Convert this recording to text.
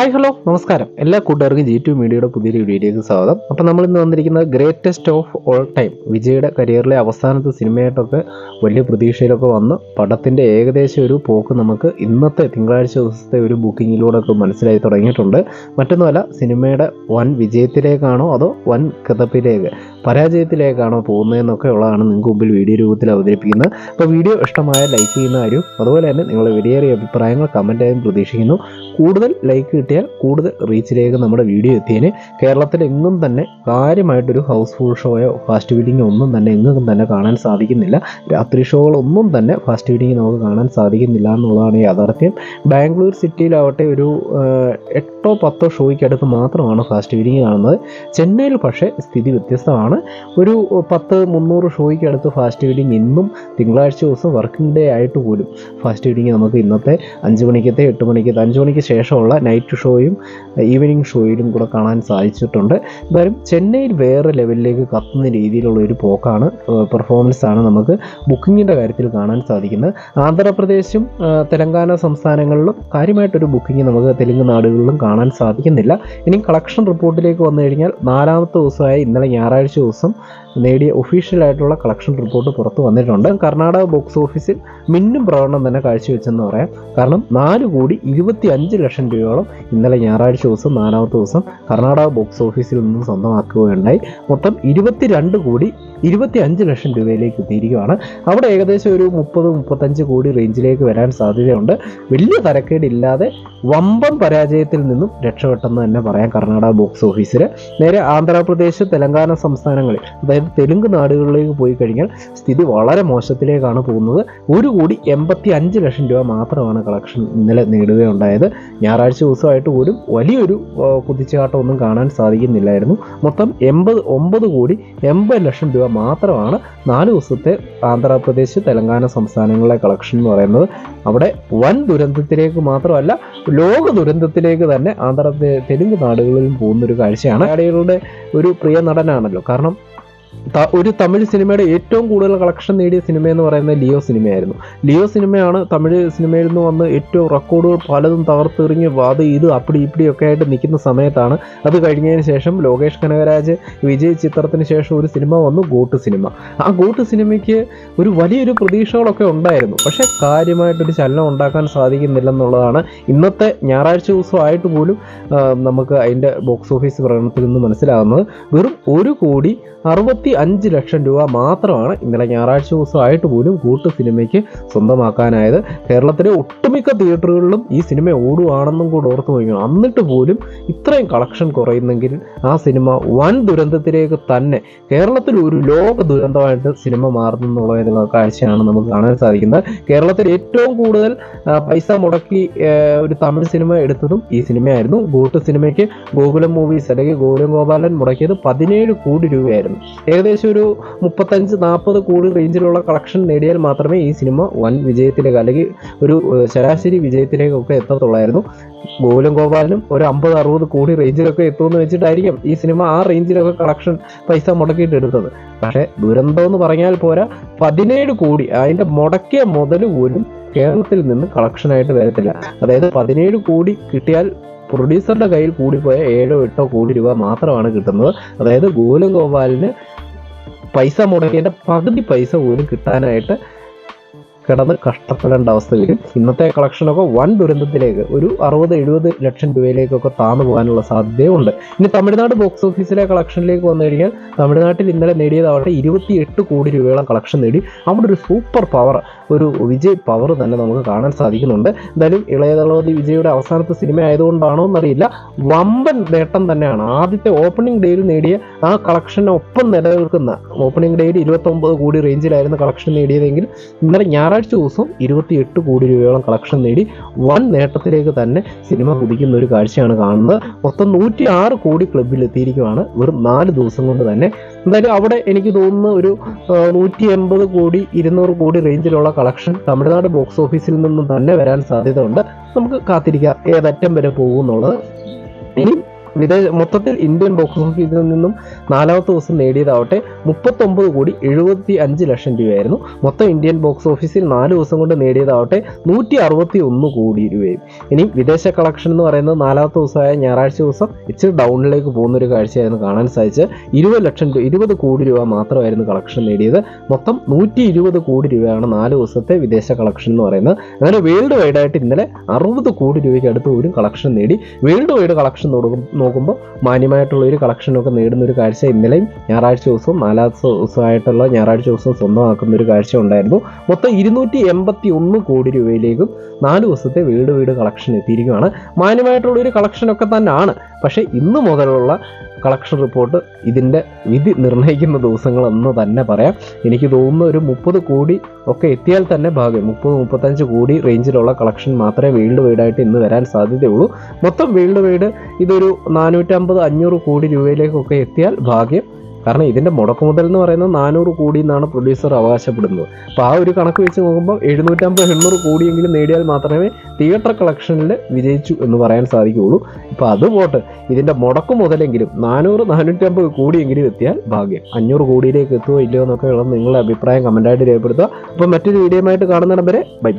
Hi hello നമസ്കാരം. എല്ലാ കൂട്ടുകാർക്കും ജി ടു മീഡിയയുടെ പുതിയൊരു വീഡിയോയിലേക്ക് സ്വാഗതം. അപ്പോൾ നമ്മൾ ഇന്ന് വന്നിരിക്കുന്നത് ഗ്രേറ്റസ്റ്റ് ഓഫ് ഓൾ ടൈം വിജയുടെ കരിയറിലെ അവസാനത്തെ സിനിമയായിട്ടൊക്കെ വലിയ പ്രതീക്ഷയിലൊക്കെ വന്ന് പടത്തിന്റെ ഏകദേശം ഒരു പോക്ക് നമുക്ക് ഇന്നത്തെ തിങ്കളാഴ്ച ദിവസത്തെ ഒരു ബുക്കിങ്ങിലൂടെ ഒക്കെ മനസ്സിലായി തുടങ്ങിയിട്ടുണ്ട്. മറ്റൊന്നുമല്ല സിനിമയുടെ വൻ വിജയത്തിലേക്കാണോ അതോ വൻ കിതപ്പിലേക്ക് പരാജയത്തിലേക്കാണോ പോകുന്നതെന്നൊക്കെ ഉള്ളതാണ് നിങ്ങൾക്ക് മുമ്പിൽ വീഡിയോ രൂപത്തിൽ അവതരിപ്പിക്കുന്നത്. അപ്പോൾ വീഡിയോ ഇഷ്ടമായ ലൈക്ക് ചെയ്യുന്ന കാര്യം അതുപോലെ തന്നെ നിങ്ങളുടെ വിലയേറിയ അഭിപ്രായങ്ങൾ കമന്റായും പ്രതീക്ഷിക്കുന്നു. കൂടുതൽ ലൈക്ക് കിട്ടിയാൽ കൂടുതൽ റീച്ചിലേക്ക് നമ്മുടെ വീഡിയോ എത്തിയതിന് കേരളത്തിൽ എങ്ങും തന്നെ കാര്യമായിട്ടൊരു ഹൗസ്ഫുൾ ഷോയോ ഫാസ്റ്റ് ഫീഡിങ്ങോ ഒന്നും തന്നെ എങ്ങും തന്നെ കാണാൻ സാധിക്കുന്നില്ല. രാത്രി ഷോകളൊന്നും തന്നെ ഫാസ്റ്റ് ഫീഡിങ് നമുക്ക് കാണാൻ സാധിക്കുന്നില്ല എന്നുള്ളതാണ് യാഥാർത്ഥ്യം. ബാംഗ്ലൂർ സിറ്റിയിലാവട്ടെ ഒരു എട്ടോ പത്തോ ഷോയ്ക്കടുത്ത് മാത്രമാണ് ഫാസ്റ്റ് ഫീഡിങ് കാണുന്നത്. ചെന്നൈയിൽ പക്ഷേ സ്ഥിതി വ്യത്യസ്തമാണ്. ഒരു പത്ത് മുന്നൂറ് ഷോയ്ക്ക് അടുത്ത് ഫാസ്റ്റ് ഫീഡിങ് ഇന്നും തിങ്കളാഴ്ച ദിവസം വർക്കിംഗ് ഡേ ആയിട്ട് പോലും ഫാസ്റ്റ് ഫീഡിങ് നമുക്ക് ഇന്നത്തെ അഞ്ച് മണിക്കത്തെ എട്ട് മണിക്കത്തെ അഞ്ച് മണിക്ക് ശേഷമുള്ള നൈറ്റ് ഷോയും ഈവനിങ് ഷോയിലും കൂടെ കാണാൻ സാധിച്ചിട്ടുണ്ട്. എന്തായാലും ചെന്നൈയിൽ വേറെ ലെവലിലേക്ക് കത്തുന്ന രീതിയിലുള്ള ഒരു പോക്കാണ് പെർഫോമൻസ് ആണ് നമുക്ക് ബുക്കിങ്ങിന്റെ കാര്യത്തിൽ കാണാൻ സാധിക്കുന്നത്. ആന്ധ്രാപ്രദേശും തെലങ്കാന സംസ്ഥാനങ്ങളിലും കാര്യമായിട്ടൊരു ബുക്കിംഗ് നമുക്ക് തെലുങ്ക് നാടുകളിലും കാണാൻ സാധിക്കുന്നില്ല. ഇനി കളക്ഷൻ റിപ്പോർട്ടിലേക്ക് വന്നു കഴിഞ്ഞാൽ നാലാമത്തെ ദിവസമായ ഇന്നലെ ഞായറാഴ്ച ദിവസം നേടിയ ഒഫീഷ്യലായിട്ടുള്ള കളക്ഷൻ റിപ്പോർട്ട് പുറത്തു വന്നിട്ടുണ്ട്. കർണാടക ബോക്സ് ഓഫീസിൽ മിന്നും പ്രകടനം തന്നെ കാഴ്ചവെച്ചെന്ന് പറയാം. കാരണം നാല് കോടി ഇരുപത്തി അഞ്ച് ലക്ഷം രൂപയോളം ഇന്നലെ ഞായറാഴ്ച ദിവസം നാലാമത്തെ ദിവസം കർണാടക ബോക്സ് ഓഫീസിൽ നിന്നും സ്വന്തമാക്കുകയുണ്ടായി. മൊത്തം ഇരുപത്തിരണ്ട് കോടി ഇരുപത്തി അഞ്ച് ലക്ഷം രൂപയിലേക്ക് എത്തിയിരിക്കുകയാണ്. അവിടെ ഏകദേശം ഒരു മുപ്പത് മുപ്പത്തഞ്ച് കോടി റേഞ്ചിലേക്ക് വരാൻ സാധ്യതയുണ്ട്. വലിയ തരക്കേടില്ലാതെ വമ്പം പരാജയത്തിൽ നിന്നും രക്ഷപ്പെട്ടെന്ന് തന്നെ പറയാം കർണാടക ബോക്സ് ഓഫീസിൽ നേരെ ആന്ധ്രാപ്രദേശ് തെലങ്കാന സംസ്ഥാനങ്ങളിൽ അതായത് തെലുങ്ക് നാടുകളിലേക്ക് പോയി കഴിഞ്ഞാൽ സ്ഥിതി വളരെ മോശത്തിലേക്കാണ് പോകുന്നത്. ഒരു കോടി എൺപത്തി അഞ്ച് ലക്ഷം രൂപ മാത്രമാണ് കളക്ഷൻ ഇന്നലെ നേടുകയുണ്ടായത്. ഞായറാഴ്ച ദിവസമായിട്ട് പോലും വലിയൊരു കുതിച്ചുചാട്ടമൊന്നും കാണാൻ സാധിക്കുന്നില്ലായിരുന്നു. മൊത്തം എൺപത് ഒമ്പത് കോടി എൺപത് ലക്ഷം രൂപ മാത്രമാണ് നാല് ദിവസത്തെ ആന്ധ്രാപ്രദേശ് തെലങ്കാന സംസ്ഥാനങ്ങളിലെ കളക്ഷൻ എന്ന് പറയുന്നത്. അവിടെ വൻ ദുരന്തത്തിലേക്ക് മാത്രമല്ല ലോക ദുരന്തത്തിലേക്ക് തന്നെ ആന്ധ്ര തെലുങ്ക് നാടുകളിലും പോകുന്ന ഒരു കാഴ്ചയാണ്. മലയാളികളുടെ ഒരു പ്രിയ നടനാണല്ലോ. കാരണം ഒരു തമിഴ് സിനിമയുടെ ഏറ്റവും കൂടുതൽ കളക്ഷൻ നേടിയ സിനിമ എന്ന് പറയുന്നത് ലിയോ സിനിമയായിരുന്നു. ലിയോ സിനിമയാണ് തമിഴ് സിനിമയിൽ നിന്ന് വന്ന് ഏറ്റവും റെക്കോർഡുകൾ പലതും തകർത്തെറിഞ്ഞ് അത് ഇത് അപ്പടി ഇപ്പടിയൊക്കെ ആയിട്ട് നിൽക്കുന്ന സമയത്താണ് അത് കഴിഞ്ഞതിന് ശേഷം ലോകേഷ് കനകരാജ് വിജയ് ചിത്രത്തിന് ശേഷം ഒരു സിനിമ വന്നു ഗോട്ട് സിനിമ. ആ ഗോട്ട് സിനിമയ്ക്ക് ഒരു വലിയൊരു പ്രതീക്ഷകളൊക്കെ ഉണ്ടായിരുന്നു. പക്ഷേ കാര്യമായിട്ടൊരു ചലനം ഉണ്ടാക്കാൻ സാധിക്കുന്നില്ലെന്നുള്ളതാണ് ഇന്നത്തെ ഞായറാഴ്ച ദിവസമായിട്ട് പോലും നമുക്ക് അതിന്റെ ബോക്സ് ഓഫീസ് പ്രകടനത്തിൽ നിന്ന് മനസ്സിലാകുന്നത്. വെറും ഒരു കോടി അറുപത്തി അഞ്ച് ലക്ഷം രൂപ മാത്രമാണ് ഇന്നലെ ഞായറാഴ്ച ദിവസമായിട്ട് പോലും കൂട്ട് സിനിമയ്ക്ക് സ്വന്തമാക്കാനായത്. കേരളത്തിലെ ഒട്ടുമിക്ക തിയേറ്ററുകളിലും ഈ സിനിമ ഓടുവാണെന്നും കൂടെ ഓർത്ത് നോക്കണം എന്നിട്ട് പോലും ഇത്രയും കളക്ഷൻ കുറയുന്നെങ്കിൽ ആ സിനിമ വൻ ദുരന്തത്തിലേക്ക് തന്നെ കേരളത്തിൽ ഒരു ലോക ദുരന്തമായിട്ട് സിനിമ മാറുന്നു എന്നുള്ള കാഴ്ചയാണ് നമുക്ക് കാണാൻ സാധിക്കുന്നത്. കേരളത്തിൽ ഏറ്റവും കൂടുതൽ പൈസ മുടക്കി ഒരു തമിഴ് സിനിമ എടുത്തതും ഈ സിനിമയായിരുന്നു. ഗോട്ട് സിനിമയ്ക്ക് ഗോകുലം മൂവീസ് അല്ലെങ്കിൽ ഗോകുലം ഗോപാലൻ മുടക്കിയത് പതിനേഴ് കോടി രൂപയായിരുന്നു. ഏകദേശം ഒരു മുപ്പത്തഞ്ച് നാൽപ്പത് കോടി റേഞ്ചിലുള്ള കളക്ഷൻ നേടിയാൽ മാത്രമേ ഈ സിനിമ വൻ വിജയത്തിലേക്ക് അല്ലെങ്കിൽ ഒരു ശരാശരി വിജയത്തിലേക്കൊക്കെ എത്തത്തുള്ളായിരുന്നു. ഗോകുലം ഗോപാലനും ഒരു അമ്പത് അറുപത് കോടി റേഞ്ചിലൊക്കെ എത്തുമെന്ന് വെച്ചിട്ടായിരിക്കും ഈ സിനിമ ആ റേഞ്ചിലൊക്കെ കളക്ഷൻ പൈസ മുടക്കിയിട്ട് എടുത്തത്. പക്ഷേ ദുരന്തം എന്ന് പറഞ്ഞാൽ പോരാ പതിനേഴ് കോടി അതിന്റെ മുടക്കിയ മുതൽ പോലും കേരളത്തിൽ നിന്ന് കളക്ഷനായിട്ട് വരത്തില്ല. അതായത് പതിനേഴ് കോടി കിട്ടിയാൽ പ്രൊഡ്യൂസറുടെ കയ്യിൽ കൂടിപ്പോയ ഏഴോ എട്ടോ കോടി രൂപ മാത്രമാണ് കിട്ടുന്നത്. അതായത് ഗോകുലം ഗോപാലിന് പൈസ മുടക്കിയതിന്റെ പകുതി പൈസ പോലും കിട്ടാനായിട്ട് കിടന്ന് കഷ്ടപ്പെടേണ്ട അവസ്ഥ വരും. ഇന്നത്തെ കളക്ഷനൊക്കെ വൻ ദുരന്തത്തിലേക്ക് ഒരു അറുപത് എഴുപത് ലക്ഷം രൂപയിലേക്കൊക്കെ താന്നു പോകാനുള്ള സാധ്യതയുണ്ട്. ഇനി തമിഴ്നാട് ബോക്സ് ഓഫീസിലെ കളക്ഷനിലേക്ക് വന്നു കഴിഞ്ഞാൽ തമിഴ്നാട്ടിൽ ഇന്നലെ നേടിയതാവട്ടെ ഇരുപത്തി എട്ട് കോടി രൂപയോളം കളക്ഷൻ നേടി. അവിടെ ഒരു സൂപ്പർ പവർ ഒരു വിജയ് പവർ തന്നെ നമുക്ക് കാണാൻ സാധിക്കുന്നുണ്ട്. എന്തായാലും ഇളയതളപതി വിജയുടെ അവസാനത്തെ സിനിമ ആയതുകൊണ്ടാണോ എന്നറിയില്ല. വമ്പൻ നേട്ടം തന്നെയാണ്. ആദ്യത്തെ ഓപ്പണിംഗ് ഡേയിൽ നേടിയ ആ കളക്ഷനൊപ്പം നിലനിൽക്കുന്ന ഓപ്പണിംഗ് ഡേയിൽ ഇരുപത്തൊമ്പത് കോടി റേഞ്ചിലായിരുന്നു കളക്ഷൻ നേടിയതെങ്കിൽ ഇന്നലെ ഞായറാഴ്ച ദിവസം ഇരുപത്തിയെട്ട് കോടി രൂപയോളം കളക്ഷൻ നേടി വൻ നേട്ടത്തിലേക്ക് തന്നെ സിനിമ കുതിക്കുന്ന ഒരു കാഴ്ചയാണ് കാണുന്നത്. മൊത്തം നൂറ്റി ആറ് കോടി ക്ലബിൽ എത്തിയിരിക്കുകയാണ് വെറും നാല് ദിവസം കൊണ്ട് തന്നെ എന്തായാലും അവിടെ എനിക്ക് തോന്നുന്ന ഒരു നൂറ്റി എൺപത് കോടി ഇരുന്നൂറ് കോടി റേഞ്ചിലുള്ള കളക്ഷൻ തമിഴ്നാട് ബോക്സ് ഓഫീസിൽ നിന്നും തന്നെ വരാൻ സാധ്യത ഉണ്ട് നമുക്ക് കാത്തിരിക്കാം ഏതറ്റം വരെ പോകും എന്നുള്ളത്. ഇനി വിദേശ മൊത്തത്തിൽ ഇന്ത്യൻ ബോക്സ് ഓഫീസിൽ നിന്നും നാലാമത്തെ ദിവസം നേടിയതാവട്ടെ മുപ്പത്തൊമ്പത് കോടി എഴുപത്തി അഞ്ച് ലക്ഷം രൂപയായിരുന്നു. മൊത്തം ഇന്ത്യൻ ബോക്സ് ഓഫീസിൽ നാല് ദിവസം കൊണ്ട് നേടിയതാവട്ടെ നൂറ്റി അറുപത്തി ഒന്ന് കോടി രൂപയും. ഇനി വിദേശ കളക്ഷൻ എന്ന് പറയുന്നത് നാലാമത്തെ ദിവസമായ ഞായറാഴ്ച ദിവസം ഇച്ചിരി ഡൗണിലേക്ക് പോകുന്ന ഒരു കാഴ്ചയായിരുന്നു കാണാൻ സാധിച്ചത്. ഇരുപത് ലക്ഷം രൂപ ഇരുപത് കോടി രൂപ മാത്രമായിരുന്നു കളക്ഷൻ നേടിയത്. മൊത്തം നൂറ്റി ഇരുപത് കോടി രൂപയാണ് നാല് ദിവസത്തെ വിദേശ കളക്ഷൻ എന്ന് പറയുന്നത്. അങ്ങനെ വേൾഡ് വൈഡായിട്ട് ഇന്നലെ അറുപത് കോടി രൂപയ്ക്ക് അടുത്ത് ഒരു കളക്ഷൻ നേടി. വേൾഡ് വൈഡ് കളക്ഷൻ നോക്കുമ്പോൾ മാന്യമായിട്ടുള്ള ഒരു കളക്ഷനൊക്കെ നേടുന്ന ഒരു കാഴ്ച ഇന്നലെയും ഞായറാഴ്ച ദിവസവും നാലാമത്തെ ദിവസമായിട്ടുള്ള ഞായറാഴ്ച ദിവസവും സ്വന്തമാക്കുന്ന ഒരു കാഴ്ച ഉണ്ടായിരുന്നു. മൊത്തം ഇരുന്നൂറ്റി എൺപത്തി ഒന്ന് കോടി രൂപയിലേക്കും നാല് ദിവസത്തെ വീട് വീട് കളക്ഷൻ എത്തിയിരിക്കുകയാണ്. മാന്യമായിട്ടുള്ള ഒരു കളക്ഷനൊക്കെ തന്നെയാണ്. പക്ഷേ ഇന്ന് മുതലുള്ള കളക്ഷൻ റിപ്പോർട്ട് ഇതിന്റെ വിധി നിർണയിക്കുന്ന ദിവസങ്ങളെന്ന് തന്നെ പറയാം. എനിക്ക് തോന്നുന്ന ഒരു മുപ്പത് കോടി ഒക്കെ എത്തിയാൽ തന്നെ ഭാഗ്യം. മുപ്പത് മുപ്പത്തഞ്ച് കോടി റേഞ്ചിലുള്ള കളക്ഷൻ മാത്രമേ വേൾഡ് വൈഡായിട്ട് ഇന്ന് വരാൻ സാധ്യതയുള്ളൂ. മൊത്തം വേൾഡ് വൈഡ് ഇതൊരു നാനൂറ്റമ്പത് അഞ്ഞൂറ് കോടി രൂപയിലേക്കൊക്കെ എത്തിയാൽ ഭാഗ്യം. കാരണം ഇതിന്റെ മുടക്കുമുതൽ എന്ന് പറയുന്നത് നാനൂറ് കോടി എന്നാണ് പ്രൊഡ്യൂസർ അവകാശപ്പെടുന്നത്. അപ്പോൾ ആ ഒരു കണക്ക് വെച്ച് നോക്കുമ്പോൾ എഴുന്നൂറ്റമ്പത് എണ്ണൂറ് കോടിയെങ്കിലും നേടിയാൽ മാത്രമേ തിയേറ്റർ കളക്ഷനിൽ വിജയിച്ചു എന്ന് പറയാൻ സാധിക്കുകയുള്ളൂ. ഇപ്പോൾ അത് പോട്ട്. ഇതിന്റെ മുടക്കു മുതലെങ്കിലും നാനൂറ് നാനൂറ്റമ്പത് കോടിയെങ്കിലും എത്തിയാൽ ഭാഗ്യം. അഞ്ഞൂറ് കോടിയിലേക്ക് എത്തുമോ ഇല്ലയോ എന്നൊക്കെ നിങ്ങളുടെ അഭിപ്രായം കമന്റായിട്ട് രേഖപ്പെടുത്തുക. അപ്പോൾ മറ്റൊരു വീഡിയോയുമായിട്ട് കാണുന്നിടം വരെ ബൈ ബൈ.